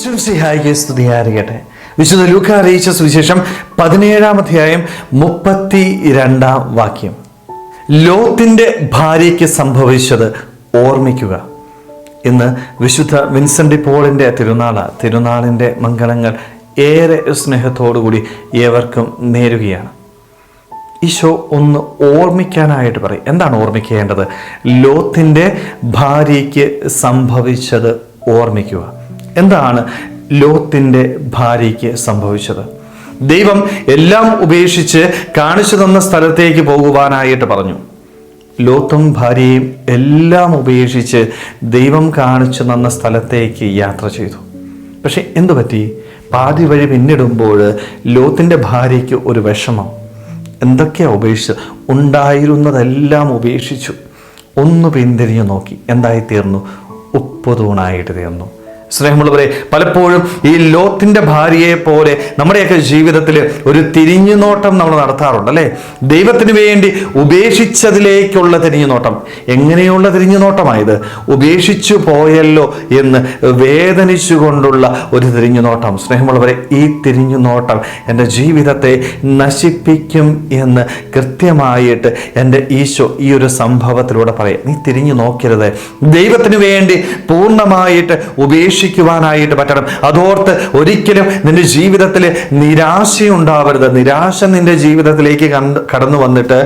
ഈശ്വംസിഹായിക്ക് സ്തുതിയായിരിക്കട്ടെ. വിശുദ്ധ ലൂക്ക അറിയിച്ച സുവിശേഷം പതിനേഴാം അധ്യായം മുപ്പത്തി രണ്ടാം വാക്യം. ലോത്തിന്റെ ഭാര്യയ്ക്ക് സംഭവിച്ചത് ഓർമ്മിക്കുക. ഇന്ന് വിശുദ്ധ വിൻസെന്റ് പോളിന്റെ തിരുനാള. തിരുനാളിന്റെ മംഗളങ്ങൾ ഏറെ സ്നേഹത്തോടുകൂടി ഏവർക്കും നേരുകയാണ്. ഈശോ ഒന്ന് ഓർമ്മിക്കാനായിട്ട് പറയും. എന്താണ് ഓർമ്മിക്കേണ്ടത്? ലോത്തിന്റെ ഭാര്യയ്ക്ക് സംഭവിച്ചത് ഓർമ്മിക്കുക. എന്താണ് ലോത്തിന്റെ ഭാര്യയ്ക്ക് സംഭവിച്ചത്? ദൈവം എല്ലാം ഉപേക്ഷിച്ച് കാണിച്ചു തന്ന സ്ഥലത്തേക്ക് പോകുവാനായിട്ട് പറഞ്ഞു. ലോത്തും ഭാര്യയും എല്ലാം ഉപേക്ഷിച്ച് ദൈവം കാണിച്ചു തന്ന സ്ഥലത്തേക്ക് യാത്ര ചെയ്തു. പക്ഷെ എന്തു പറ്റി? പാതി വഴി പിന്നിടുമ്പോൾ ലോത്തിന്റെ ഭാര്യയ്ക്ക് ഒരു വിഷമം. എന്തൊക്കെയാ ഉപേക്ഷിച്ചത്? ഉണ്ടായിരുന്നതെല്ലാം ഉപേക്ഷിച്ചു. ഒന്ന് പിന്തിരിഞ്ഞു നോക്കി. എന്തായി തീർന്നു ഉപ്പ് തീർന്നു. സ്നേഹമുള്ളവരെ പലപ്പോഴും ഈ ലോത്തിന്റെ ഭാര്യയെ പോലെ നമ്മുടെയൊക്കെ ജീവിതത്തിൽ ഒരു തിരിഞ്ഞു നോട്ടം നമ്മൾ നടത്താറുണ്ട് അല്ലേ? ദൈവത്തിന് വേണ്ടി ഉപേക്ഷിച്ചതിലേക്കുള്ള തിരിഞ്ഞു നോട്ടം എങ്ങനെയുള്ള തിരിഞ്ഞു നോട്ടമായത് ഉപേക്ഷിച്ചു പോയല്ലോ എന്ന് വേദനിച്ചുകൊണ്ടുള്ള ഒരു തിരിഞ്ഞു നോട്ടം സ്നേഹമുള്ളവരെ ഈ തിരിഞ്ഞു നോട്ടം എന്റെ ജീവിതത്തെ നശിപ്പിക്കും എന്ന് കൃത്യമായിട്ട് എന്റെ ഈശോ ഈ ഒരു സംഭവത്തിലൂടെ പറയാം. നീ തിരിഞ്ഞു നോക്കരുത്. ദൈവത്തിന് വേണ്ടി പൂർണമായിട്ട് ഉപേക്ഷിക്കുവാനായിട്ട് പറ്റണം. അതോർത്ത് ഒരിക്കലും നിന്റെ ജീവിതത്തിൽ നിരാശയുണ്ടാവരുത്. നിരാശ നിന്റെ ജീവിതത്തിലേക്ക് കടന്നു വന്നിട്ട്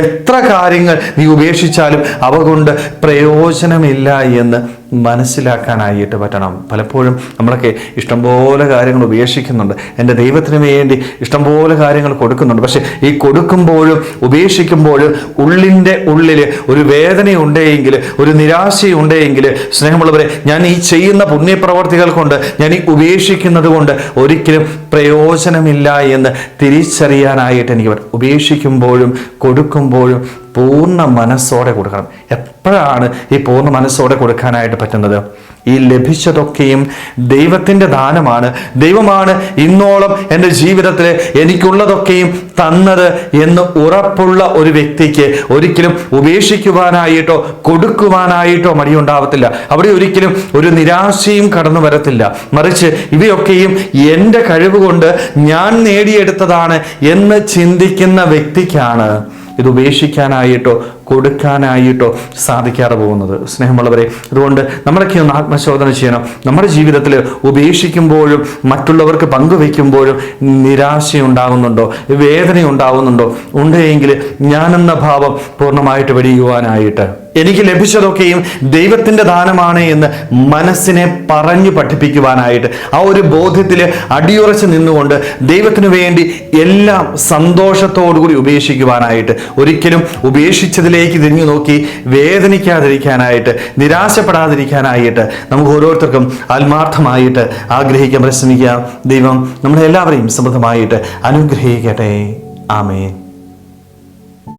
എത്ര കാര്യങ്ങൾ നീ ഉപേക്ഷിച്ചാലും അവ കൊണ്ട് പ്രയോജനമില്ല എന്ന് മനസ്സിലാക്കാനായിട്ട് പറ്റണം. പലപ്പോഴും നമ്മളൊക്കെ ഇഷ്ടംപോലെ കാര്യങ്ങൾ ഉപേക്ഷിക്കുന്നുണ്ട്. എന്റെ ദൈവത്തിന് വേണ്ടി ഇഷ്ടംപോലെ കാര്യങ്ങൾ കൊടുക്കുന്നുണ്ട്. പക്ഷേ ഈ കൊടുക്കുമ്പോഴും ഉപേക്ഷിക്കുമ്പോഴും ഉള്ളിന്റെ ഉള്ളിൽ ഒരു വേദനയുണ്ടെങ്കിൽ ഒരു നിരാശയുണ്ടെങ്കിൽ സ്നേഹമുള്ളവരെ ഞാൻ ഈ ചെയ്യുന്ന പുണ്യപ്രവർത്തികൾ കൊണ്ട് ഞാൻ ഈ ഉപേക്ഷിക്കുന്നത് കൊണ്ട് ഒരിക്കലും പ്രയോജനമില്ല എന്ന് തിരിച്ചറിയാനായിട്ട് എനിക്ക് ഉപേക്ഷിക്കുമ്പോഴും കൊടുക്കുമ്പോഴും പൂർണ മനസ്സോടെ കൊടുക്കണം. എപ്പോഴാണ് ഈ പൂർണ മനസ്സോടെ കൊടുക്കാനായിട്ട് പറ്റുന്നത്? ഈ ലഭിച്ചതൊക്കെയും ദൈവത്തിന്റെ ദാനമാണ്. ദൈവമാണ് ഇന്നോളം എന്റെ ജീവിതത്തിൽ എനിക്കുള്ളതൊക്കെയും തന്നത് എന്ന് ഉറപ്പുള്ള ഒരു വ്യക്തിക്ക് ഒരിക്കലും ഉപേക്ഷിക്കുവാനായിട്ടോ കൊടുക്കുവാനായിട്ടോ മടിയുണ്ടാവത്തില്ല. അവിടെ ഒരിക്കലും ഒരു നിരാശയും കടന്നു വരത്തില്ല. മറിച്ച് ഇവയൊക്കെയും എന്റെ കഴിവ് കൊണ്ട് ഞാൻ നേടിയെടുത്തതാണ് എന്ന് ചിന്തിക്കുന്ന വ്യക്തിക്കാണ് ഇത് ഉപേക്ഷിക്കാനായിട്ടോ കൊടുക്കാനായിട്ടോ സാധിക്കാതെ പോകുന്നത്. സ്നേഹമുള്ളവരെ അതുകൊണ്ട് നമ്മളൊക്കെ ഒന്ന് ആത്മശോധന ചെയ്യണം. നമ്മുടെ ജീവിതത്തിൽ ഉപേക്ഷിക്കുമ്പോഴും മറ്റുള്ളവർക്ക് പങ്കുവെക്കുമ്പോഴും നിരാശയുണ്ടാകുന്നുണ്ടോ? വേദന ഉണ്ടാകുന്നുണ്ടോ ഉണ്ടെങ്കിൽ ഞാനെന്ന ഭാവം പൂർണമായിട്ട് വെടിയുവാനായിട്ട്. എനിക്ക് ലഭിച്ചതൊക്കെയും ദൈവത്തിന്റെ ദാനമാണ് എന്ന് മനസ്സിനെ പറഞ്ഞു പഠിപ്പിക്കുവാനായിട്ട്. ആ ഒരു ബോധ്യത്തിൽ അടിയുറച്ച് നിന്നുകൊണ്ട് ദൈവത്തിനു വേണ്ടി എല്ലാം സന്തോഷത്തോടുകൂടി ഉപേക്ഷിക്കുവാനായിട്ട്. ഒരിക്കലും ഉപേക്ഷിച്ചതിലേക്ക് തിരിഞ്ഞു നോക്കി വേദനിക്കാതിരിക്കാനായിട്ട് നിരാശപ്പെടാതിരിക്കാനായിട്ട് നമുക്ക് ഓരോരുത്തർക്കും ആത്മാർത്ഥമായിട്ട് ആഗ്രഹിക്കാൻ പരിശ്രമിക്കാം. ദൈവം നമ്മളെല്ലാവരെയും സമൃദ്ധമായിട്ട് അനുഗ്രഹിക്കട്ടെ. ആമേൻ.